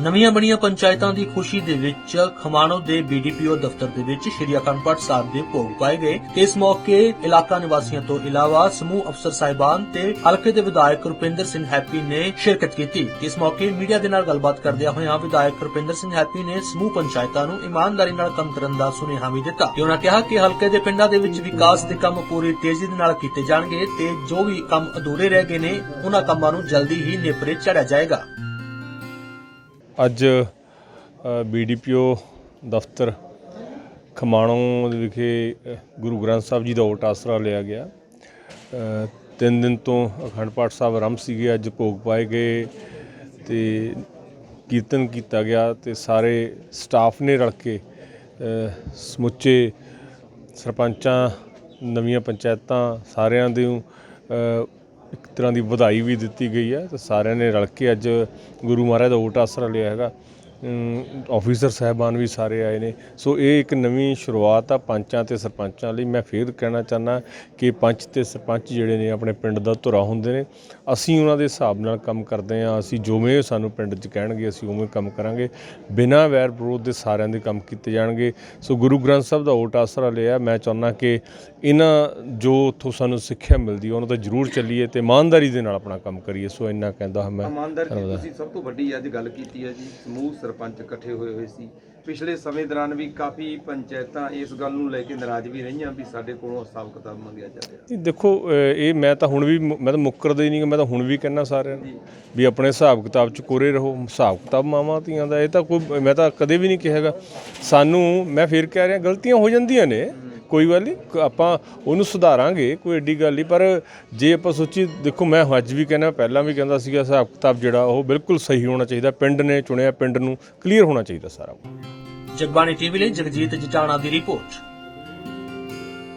ਨਵੀਆਂ ਬਣੀਆਂ ਪੰਚਾਇਤਾਂ ਦੀ ਖੁਸ਼ੀ ਦੇ ਵਿੱਚ ਖਮਾਣੋ ਦੇ ਬੀਡੀਪੀਓ ਦਫ਼ਤਰ ਦੇ ਵਿੱਚ ਸ਼੍ਰੀ ਅਖੰਡ ਪਾਠ ਸਾਹਿਬ ਦੇ ਭੋਗ ਪਾਏ ਗਏ। ਤੇ ਇਸ ਮੌਕੇ ਇਲਾਕਾ ਨਿਵਾਸੀਆਂ ਤੋਂ ਇਲਾਵਾ ਸਮੂਹ ਅਫਸਰ ਸਾਹਿਬਾਨ ਤੇ ਹਲਕੇ ਦੇ ਵਿਧਾਇਕ ਰੁਪਿੰਦਰ ਸਿੰਘ ਹੈਪੀ ਨੇ ਸ਼ਿਰਕਤ ਕੀਤੀ। ਇਸ ਮੌਕੇ ਮੀਡੀਆ ਦੇ ਨਾਲ ਗੱਲਬਾਤ ਕਰਦਿਆਂ ਹੋਇਆਂ ਵਿਧਾਇਕ ਰੁਪਿੰਦਰ ਸਿੰਘ ਹੈਪੀ ਨੇ ਸਮੂਹ ਪੰਚਾਇਤਾਂ ਨੂੰ ਇਮਾਨਦਾਰੀ ਨਾਲ ਕੰਮ ਕਰਨ ਦਾ ਸੁਨੇਹਾ ਵੀ ਦਿੱਤਾ। ਤੇ ਉਹਨਾਂ ਕਿਹਾ ਕਿ ਹਲਕੇ ਦੇ ਪਿੰਡਾਂ ਦੇ ਵਿੱਚ ਵਿਕਾਸ ਦੇ ਕੰਮ ਪੂਰੀ ਤੇਜ਼ੀ ਦੇ ਨਾਲ ਕੀਤੇ ਜਾਣਗੇ ਤੇ ਜੋ ਵੀ ਕੰਮ ਅਧੂਰੇ ਰਹਿ ਗਏ ਨੇ ਉਹਨਾਂ ਕੰਮਾਂ ਨੂੰ ਜਲਦੀ ਹੀ ਨੇਪਰੇ ਚੜਿਆ ਜਾਏਗਾ। ਅੱਜ ਬੀਡੀਪੀਓ ਦਫ਼ਤਰ ਖਮਾਣੋਂ ਵਿਖੇ ਗੁਰੂ ਗ੍ਰੰਥ ਸਾਹਿਬ ਜੀ ਦਾ ਓਟ ਆਸਰਾ ਲਿਆ ਗਿਆ। ਤਿੰਨ ਦਿਨ ਤੋਂ ਅਖੰਡ ਪਾਠ ਸਾਹਿਬ ਆਰੰਭ ਸੀਗੇ, ਅੱਜ ਭੋਗ ਪਾਏ ਗਏ ਤੇ ਕੀਰਤਨ ਕੀਤਾ ਗਿਆ ਤੇ ਸਾਰੇ ਸਟਾਫ ਨੇ ਰਲ ਕੇ ਸਮੁੱਚੇ ਸਰਪੰਚਾਂ, ਨਵੀਆਂ ਪੰਚਾਇਤਾਂ ਸਾਰਿਆਂ ਦੇ ਇੱਕ ਤਰ੍ਹਾਂ ਦੀ ਵਧਾਈ ਵੀ ਦਿੱਤੀ ਗਈ ਹੈ ਤੇ ਸਾਰਿਆਂ ਨੇ ਰਲ ਕੇ ਅੱਜ ਗੁਰੂ ਮਹਾਰਾਜ ਦਾ ਓਟ ਆਸਰਾ ਲਿਆ ਹੈਗਾ। ਆਫੀਸਰ ਸਾਹਿਬਾਨ ਵੀ ਸਾਰੇ ਆਏ ਨੇ। ਸੋ ਇਹ ਇੱਕ ਨਵੀਂ ਸ਼ੁਰੂਆਤ ਆ ਪੰਚਾਂ ਤੇ ਸਰਪੰਚਾਂ ਲਈ। ਮੈਂ ਫੇਰ ਕਹਿਣਾ ਚਾਹਨਾ ਕਿ ਪੰਚ ਤੇ ਸਰਪੰਚ ਜਿਹੜੇ ਨੇ ਆਪਣੇ ਪਿੰਡ ਦਾ ਧੁਰਾ ਹੁੰਦੇ ਨੇ ਅਸੀਂ ਉਹਨਾਂ ਦੇ ਹਿਸਾਬ ਨਾਲ ਕੰਮ ਕਰਦੇ ਹਾਂ। ਅਸੀਂ ਜਿਵੇਂ ਸਾਨੂੰ ਪਿੰਡ 'ਚ ਕਹਿਣਗੇ ਅਸੀਂ ਉਵੇਂ ਕੰਮ ਕਰਾਂਗੇ। ਬਿਨਾਂ ਵੈਰ ਵਿਰੋਧ ਦੇ ਸਾਰਿਆਂ ਦੇ ਕੰਮ ਕੀਤੇ ਜਾਣਗੇ। ਸੋ ਗੁਰੂ ਗ੍ਰੰਥ ਸਾਹਿਬ ਦਾ ਓਟ ਆਸਰਾ ਲਿਆ। ਮੈਂ ਚਾਹੁੰਦਾ ਕਿ ਇਹਨਾਂ ਜੋ ਉੱਥੋਂ ਸਾਨੂੰ ਸਿੱਖਿਆ ਮਿਲਦੀ ਉਹਨਾਂ ਤੇ ਜ਼ਰੂਰ ਚੱਲੀਏ ਤੇ ਇਮਾਨਦਾਰੀ ਦੇ ਨਾਲ ਆਪਣਾ ਕੰਮ ਕਰੀਏ। ਸੋ ਇੰਨਾ ਕਹਿੰਦਾ ਹਾਂ ਮੈਂ। ਇਮਾਨਦਾਰ ਦੀ। ਤੁਸੀਂ ਸਭ ਤੋਂ ਵੱਡੀ ਅੱਜ ਗੱਲ ਕੀਤੀ ਹੈ ਜੀ। ਸਮੂਹ ਸਰਪੰਚ ਇਕੱਠੇ ਹੋਏ ਹੋਏ ਸੀ। ਪਿਛਲੇ ਸਮੇਂ ਦੌਰਾਨ ਵੀ ਕਾਫੀ ਪੰਚਾਇਤਾਂ ਇਸ ਗੱਲ ਨੂੰ ਲੈ ਕੇ ਨਾਰਾਜ਼ ਵੀ ਰਹੀਆਂ ਵੀ ਸਾਡੇ ਕੋਲੋਂ ਹਿਸਾਬ ਕਿਤਾਬ ਮੰਗਿਆ ਜਾ ਰਿਹਾ। ਨਹੀਂ, ਦੇਖੋ ਇਹ ਮੈਂ ਤਾਂ ਹੁਣ ਵੀ ਮੁ- ਤਾਂ ਮੁੱਕਰਦਾ ਹੀ ਨਹੀਂ ਮੈਂ ਤਾਂ ਹੁਣ ਵੀ ਕਹਿੰਦਾ ਸਾਰਿਆਂ ਨੂੰ ਵੀ ਆਪਣੇ ਹਿਸਾਬ ਕਿਤਾਬ ਚ ਕੋਰੇ ਰਹੋ। ਹਿਸਾਬ ਕਿਤਾਬ ਮਾਵਾਂ ਧੀਆਂ ਦਾ ਇਹ ਤਾਂ ਕੋਈ ਮੈਂ ਤਾਂ ਕਦੇ ਵੀ ਨਹੀਂ ਕਿਹਾਗਾ ਸਾਨੂੰ ਮੈਂ ਫੇਰ ਕਹਿ ਰਿਹਾ ਗਲਤੀਆਂ ਹੋ ਜਾਂਦੀਆਂ ਨੇ। ਕੋਈ ਗੱਲ ਨਹੀਂ ਆਪਾਂ ਉਹਨੂੰ ਸੁਧਾਰਾਂਗੇ, ਕੋਈ ਐਡੀ ਗੱਲ ਨਹੀਂ। ਪਰ ਜੇ ਆਪਾਂ ਸੋਚੀ ਦੇਖੋ ਮੈਂ ਅੱਜ ਵੀ ਕਹਿੰਦਾ, ਪਹਿਲਾਂ ਵੀ ਕਹਿੰਦਾ ਸੀਗਾ, ਹਿਸਾਬ ਕਿਤਾਬ ਜਿਹੜਾ ਉਹ ਬਿਲਕੁਲ ਸਹੀ ਹੋਣਾ ਚਾਹੀਦਾ, ਪਿੰਡ ਨੇ ਚੁਣਿਆ, ਪਿੰਡ ਨੂੰ ਕਲੀਅਰ ਹੋਣਾ ਚਾਹੀਦਾ ਸਾਰਾ ਜਗਬਾਣੀ ਟੀਵੀ ਲਈ ਜਗਜੀਤ ਜਟਾਣਾ ਦੀ ਰਿਪੋਰਟ।